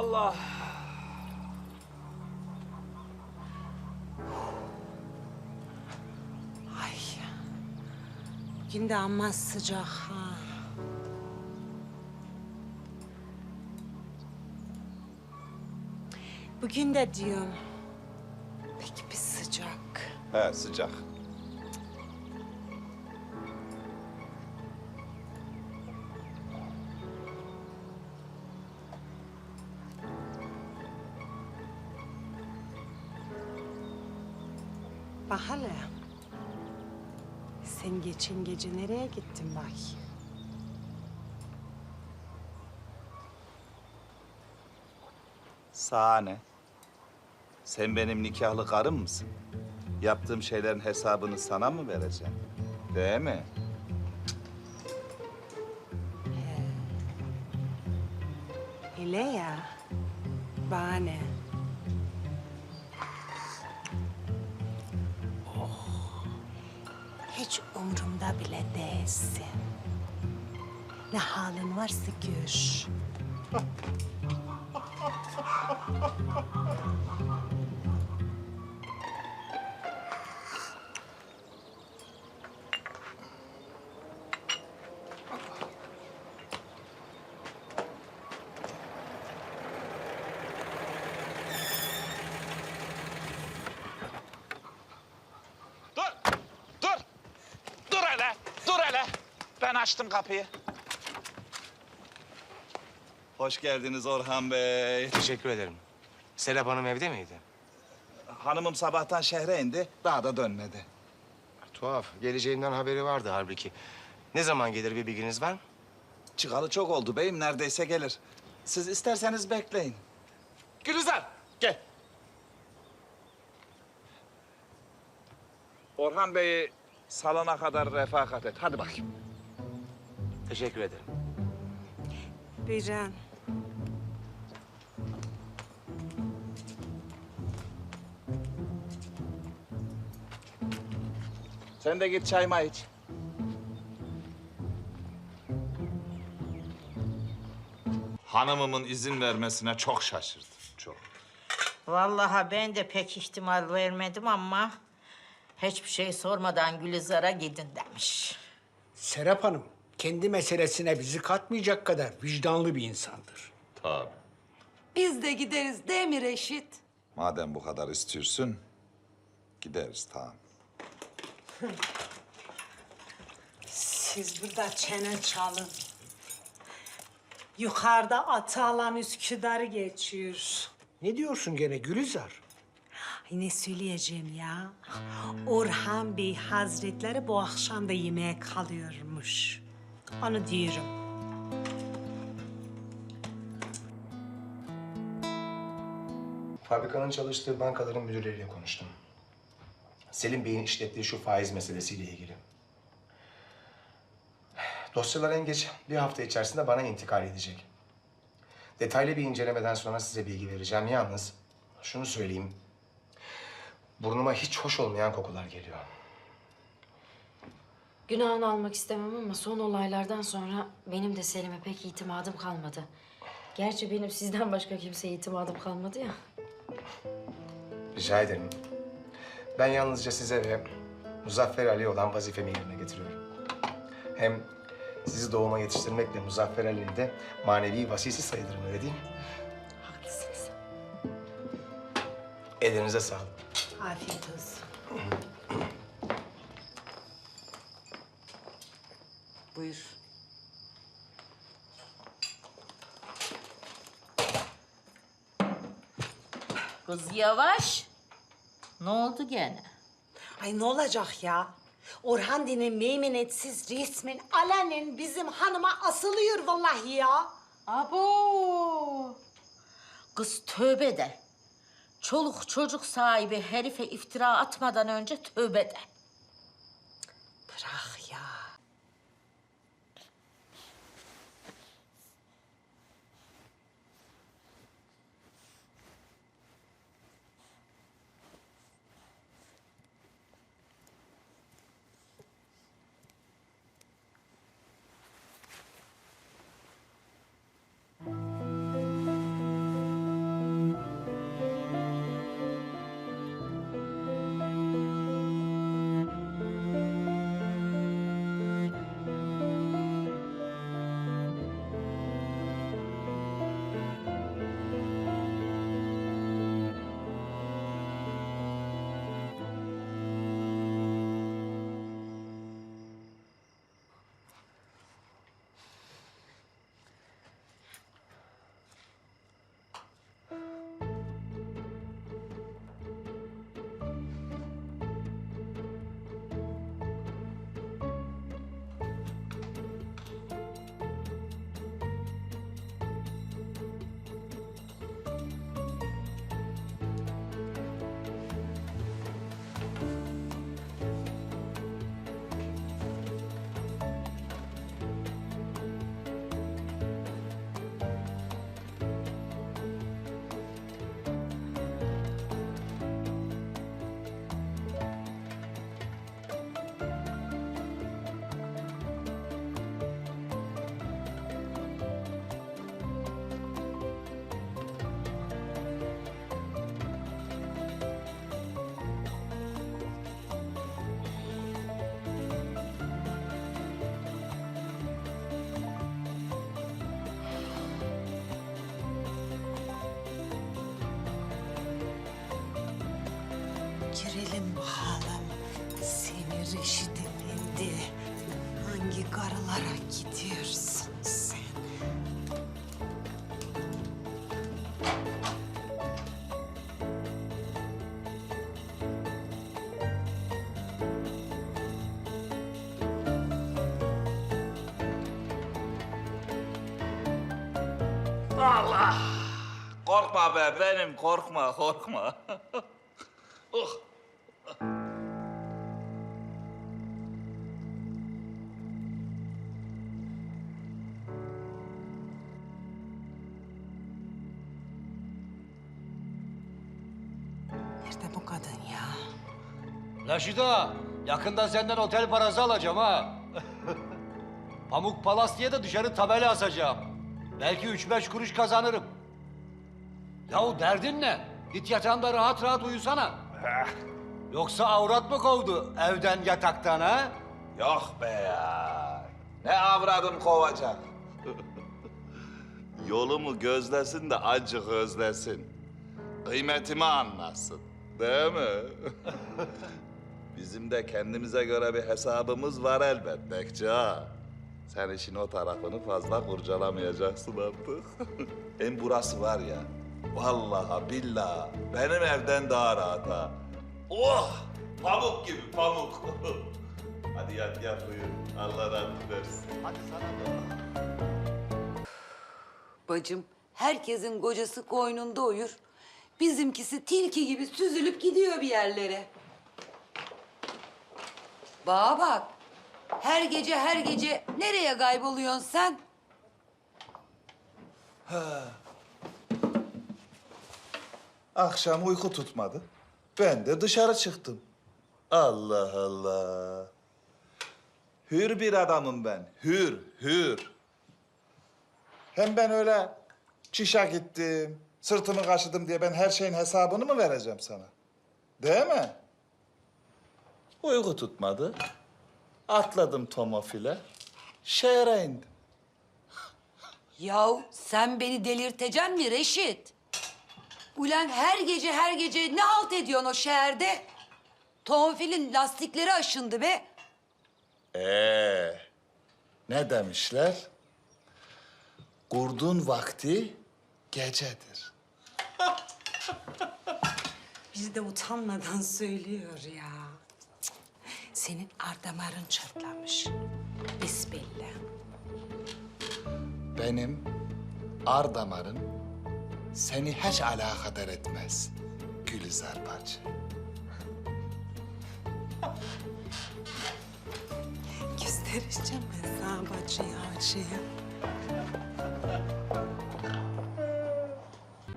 Allah. Ay. Bugün de amma sıcak ha. Bugün de diyorum. Peki bir sıcak. He sıcak. Bak hele. Sen geçen gece nereye gittin bak? Sahne. Sen benim nikahlı karım mısın? Yaptığım şeylerin hesabını sana mı vereceğim? Değil mi? Öyle ya. Bahane. Hiç umurumda bile değilsin. Ne halin varsa gör. açtım kapıyı. Hoş geldiniz Orhan Bey. Teşekkür ederim. Serap Hanım evde miydi? Hanımım sabahtan şehre indi, daha da dönmedi. Tuhaf. Geleceğinden haberi vardı halbuki. Ne zaman gelir bir bilginiz var mı? Çıkalı çok oldu beyim, neredeyse gelir. Siz isterseniz bekleyin. Gülizar, gel. Orhan Bey'i salona kadar refakat et. Hadi bakayım. Teşekkür ederim. Buyurun. Sen de git çayma iç. Hanımımın izin vermesine çok şaşırdım. Çok. Vallahi ben de pek ihtimal vermedim ama hiçbir şey sormadan Gülizar'a gidin demiş. Serap Hanım kendi meselesine bizi katmayacak kadar vicdanlı bir insandır. Tabii. Biz de gideriz değil mi Reşit? Madem bu kadar istiyorsun, gideriz tamam. Siz burada çene çalın. Yukarıda Atalan Üsküdar'ı geçiyor. Ne diyorsun gene Gülizar? Ay ne söyleyeceğim ya? Orhan Bey Hazretleri bu akşam da yemeğe kalıyormuş. Onu diyorum. Fabrikanın çalıştığı bankaların müdürleriyle konuştum. Selim Bey'in işlettiği şu faiz meselesiyle ilgili. Dosyalar en geç bir hafta içerisinde bana intikal edecek. Detaylı bir incelemeden sonra size bilgi vereceğim. Yalnız şunu söyleyeyim. Burnuma hiç hoş olmayan kokular geliyor. Günahını almak istemem ama son olaylardan sonra benim de Selim'e pek itimadım kalmadı. Gerçi benim sizden başka kimseye itimadım kalmadı ya. Rica ederim. Ben yalnızca size ve Muzaffer Ali olan vazifemi yerine getiriyorum. Hem sizi doğuma yetiştirmekle Muzaffer Ali'nin de manevi vasisi sayılırım öyle değil mi? Haklısınız. Ellerinize sağlık. Afiyet olsun. Buyur. Kız yavaş. Ne oldu gene? Ay ne olacak ya? Orhan denen meymenetsiz resmen alenen bizim hanıma asılıyor vallahi ya. Abo. Kız tövbe de. Çoluk çocuk sahibi herife iftira atmadan önce tövbe de. Girelim bakalım. Seni Reşit Efendi. Hangi karılara gidiyorsun sen? Korkma be benim korkma korkma. Nerede bu kadın ya? Raşida, yakında senden otel parası alacağım ha. Pamuk Palas diye de dışarı tabela asacağım. Belki üç beş kuruş kazanırım. Yahu derdin ne? Git yatağında rahat rahat uyusana. Yoksa avrat mı kovdu evden yataktan ha? Yok be ya. Ne avradım kovacak. Yolumu gözlesin de acık özlesin. Kıymetimi anlasın. Değil mi? Bizim de kendimize göre bir hesabımız var elbet Bekçi ha. Sen işin o tarafını fazla kurcalamayacaksın artık. Hem burası var ya, vallahi billahi benim evden daha rahat ha. Oh! Pamuk gibi pamuk. Hadi yat yat uyu. Allah rahatlık versin. Hadi sana da. Bacım, herkesin kocası koynunda uyur. Bizimkisi tilki gibi süzülüp gidiyor bir yerlere. Bana bak. Her gece her gece nereye kayboluyorsun sen? Akşam uyku tutmadı. Ben de dışarı çıktım. Allah Allah. Hür bir adamım ben. Hür, hür. Hem ben öyle çişe gittim, sırtımı kaşıdım diye ben her şeyin hesabını mı vereceğim sana? Değil mi? Uyku tutmadı. Atladım tomofile. Şehre indim. Yahu sen beni delirteceksin mi Reşit? Ulan her gece her gece ne halt ediyorsun o şehirde? Tonfil'in lastikleri aşındı be. Ee, ne demişler? Kurdun vakti gecedir. Bir de utanmadan söylüyor ya. Cık. Senin ardamarın çatlamış. Besbelli. Benim ar damarım seni hiç alakadar etmez Gülizar bacı. Göstereceğim ben sana bacıyı hacıya.